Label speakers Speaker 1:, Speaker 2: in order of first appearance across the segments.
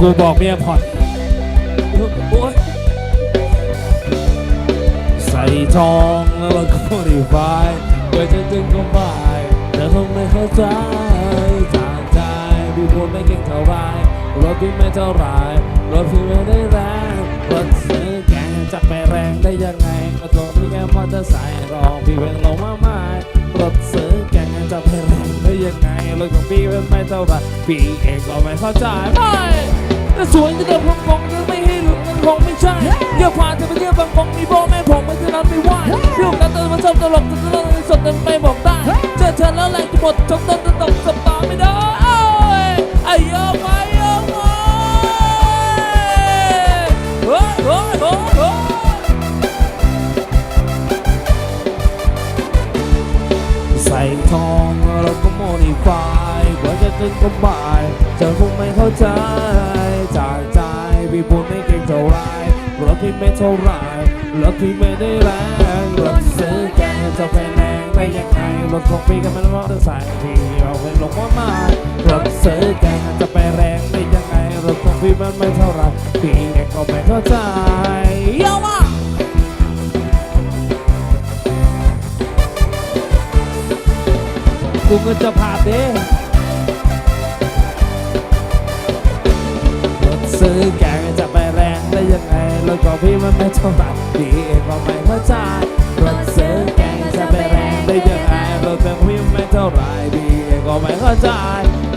Speaker 1: กูบอกเมียผ่อนใส่ทองแล้วเราก็รีไฟเพื่อจะถึงก็บ่ายแต่คงไม่เข้าใจจากใจพี่พูดไม่เก่งเท่าไรรถพี่ไม่เท่าไรรถพี่ไม่ได้แรงรถซื้อแกงจะไปแรงได้ยังไงก็ตัวพี่แค่มอเตอร์ไซค์รองพี่เป็นลงมาไม่ รถซื้อแกงจะไปแรงได้ยังไงรถของพี่มันไม่เท่าไรพี่เองก็ไม่เข้าใจไม่แต่สวยจะเดินพงพงก็ไม่ให้หลุดมันคงไม่ใช่เดี๋ยวพาเธอไปเที่ยวบางพงมีโบแม่ผมไม่เท่านั้นไม่ไหวเรื่องการเตือนมันชอบตลกจะตลกสดเดินไปบอกได้เจอเธอแล้วแรงจะหมดจบต้นจะตกสบตาไม่ได้ายกว่าจะถึงก็บ่ายเธอคงไม่เข้าใจ จากใจพี่พูดไม่เก่งเท่าไรรถพี่ไม่เท่าไรรถพี่ไม่ได้แรงรถซื้อแกจะไปแรงได้ยังไงรถของพี่ก็ไม่รู้ว่าจะใส่พี่เอาไปลงว่ามารถซื้อแกจะไปแรงได้ยังไงรถของพี่มันไม่เท่าไรพี่เองก็ไม่เข้าใจเยาว่าก กูก็จะผ่านเด้รถซื้อแกงจะไปแรงได้ยังไงรถของพี่มันไม่เท่าไหร่พี่เองก็ไม่เข้าใจรถซื้อแกงจะไปแรงได้ยังไงรถของพี่มันไม่เท่าไหร่พี่เองก็ไม่เข้าใจ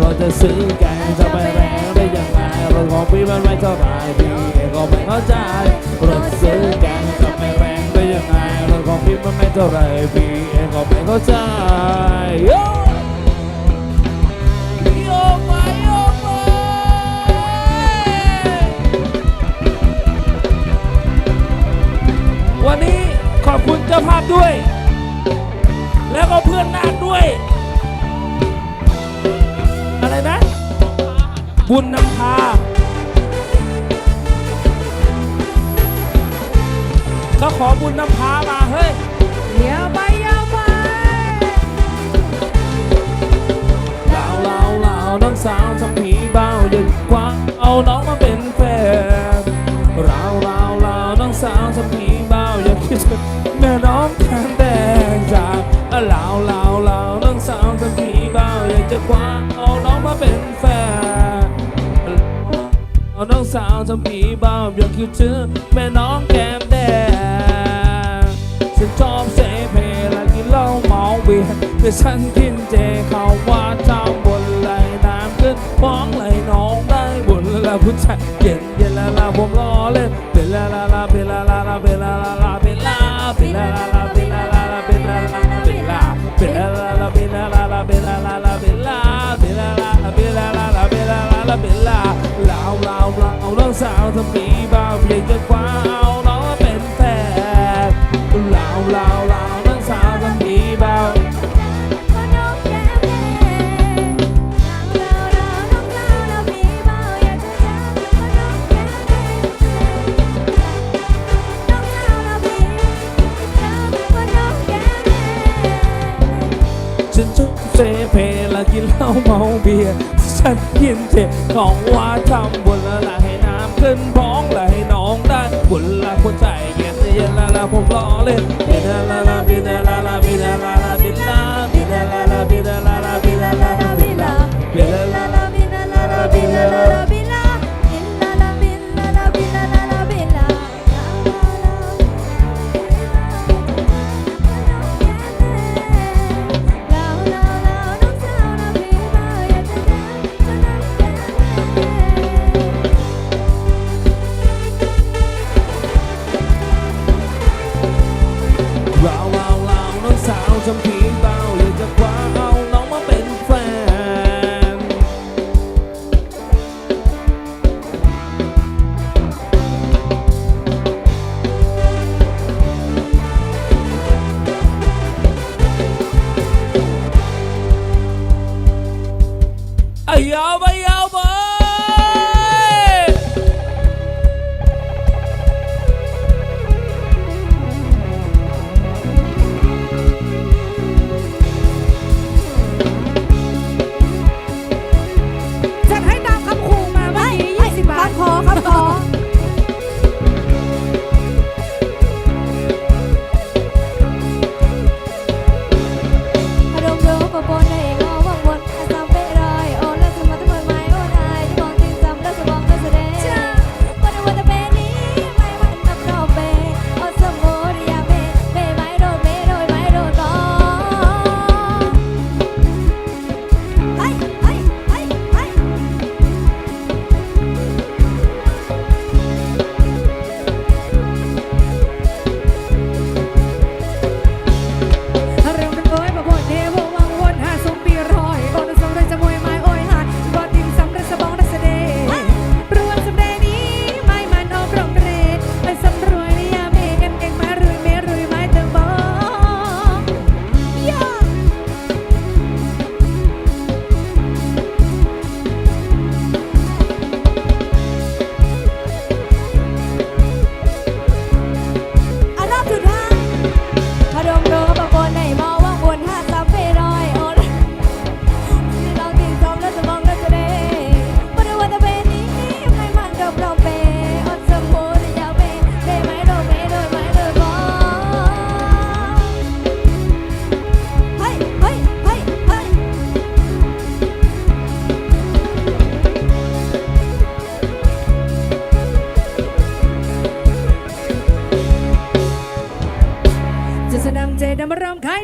Speaker 1: รถจะซื้อแกงจะไปแรงได้ยังไงรถของพี่มันไม่เท่าไหร่พี่เองก็ไม่เข้าใจรถซื้อแกง ยังไงรถของพี่มันไม่เท่าไรพี่เองก็ไม่เข้าใจโยโยไปโยไปวันนี้ขอบคุณเจ้าภาพด้วย แล้วก็เพื่อนนาคด้วย อะไรนะ บุญนำพา ก็ขอบุญนำพามาเฮ้ย
Speaker 2: เดี๋ยวไปยวไป
Speaker 1: ลาวลาวลาวน้องสาวทำผีเบาอย่ากว่าเอาน้องมาเป็นแฟนลาวลาวลาวน้องสาวทำผีเบาอย่าคิดแม่น้องแทนแดงจากลาวลาวลาวน้องสาวทำผีเบาอยากจะคว้าเอาน้องมาเป็นแฟนเอาน้องสาวทำผีเบาอย่าคิดถึงแม่น้องแกม ฉันชอบเสเพและกินเหล้าเมาเบียร์แต่ฉันกินเจเขาว่าทำบนไหลน้ำขึ้นมองไหลน้องได้บนละผู้ชายเย็นเย็นละละผมรอเล่นเป็นละละละเป็นละละละเป็นละละละเป็นละเป็นละละละเป็นละละละเป็นละละละเป็นละเป็นละละละเป็นละละละเป็นละละละเป็นละเป็นละละละเป็นละละละเป็นละละละเป็นละลาวลาวลาวน้องสาวทำมีบ้าเพียงจะคว้าเอาน้องมา เหล้าเมาเบียร์ฉันกินเจของว่าทำบุญละละให้น้ำขึ้นพ้องละให้น้องด้บุญละคนใจเย็นเย็นละละผมรอเล่นบินละ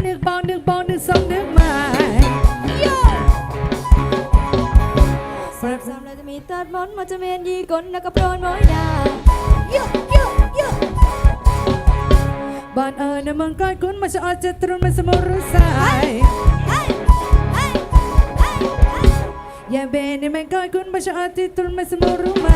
Speaker 1: นึกเบา
Speaker 3: นึกเบานึกสองหนึกใหม่โย
Speaker 2: สามสามเราจะมีตัดมอนมาจะเมนยีกลแล้วก็โปรนโมยดาโยโยโย
Speaker 3: บ้านเอ๋ยในมืองกล้คุณมาชอจะตรุนมาสมุรุสาย
Speaker 2: ยเฮ้ยเฮ้ยเฮ้ย
Speaker 3: อย่าเบนในมืองกล้คุณมาชอจะตรุนมาสมุรุม่
Speaker 2: โ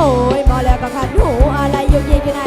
Speaker 2: โอ้ยม
Speaker 3: อแล้วก็ขัดหูอะไรยุกยิกอยู่ใน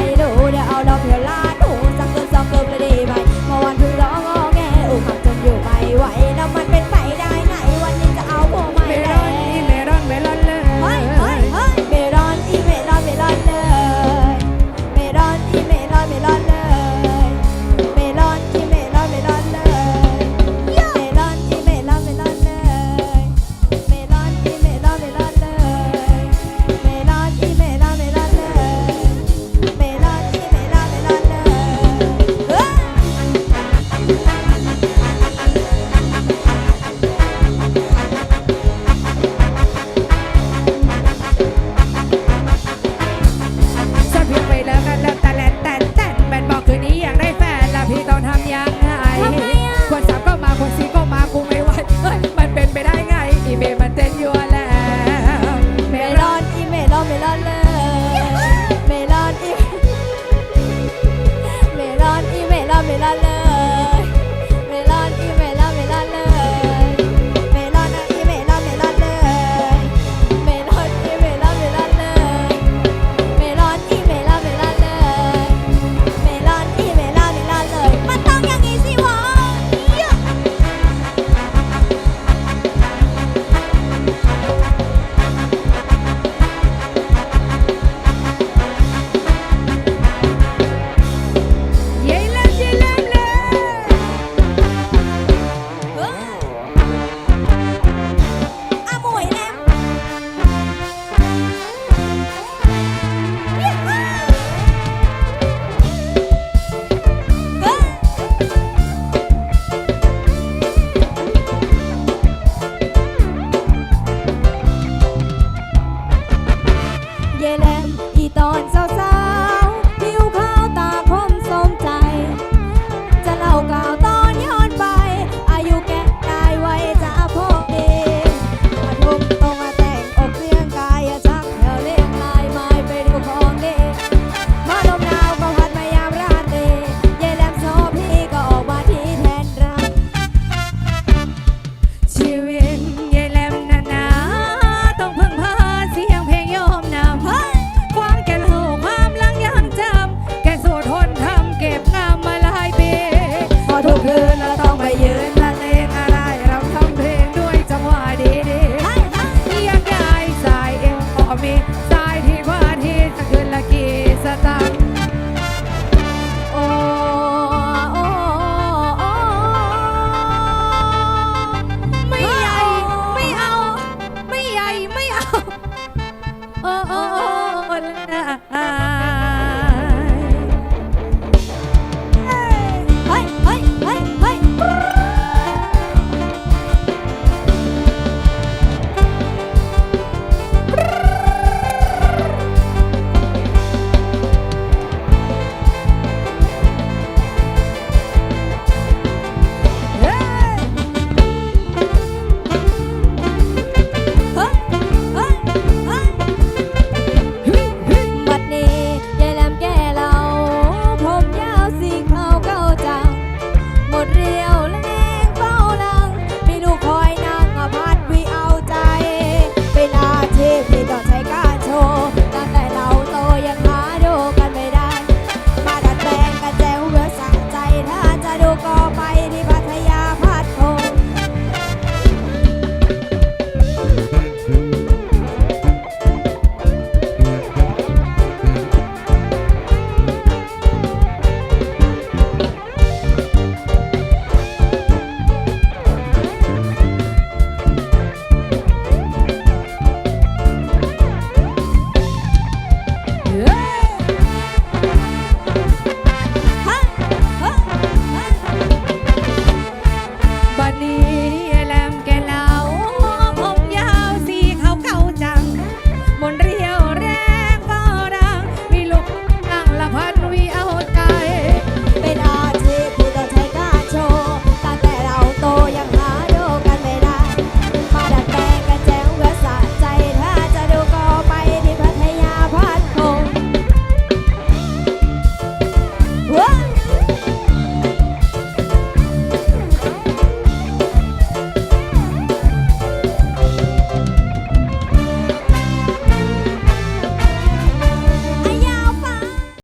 Speaker 3: 땅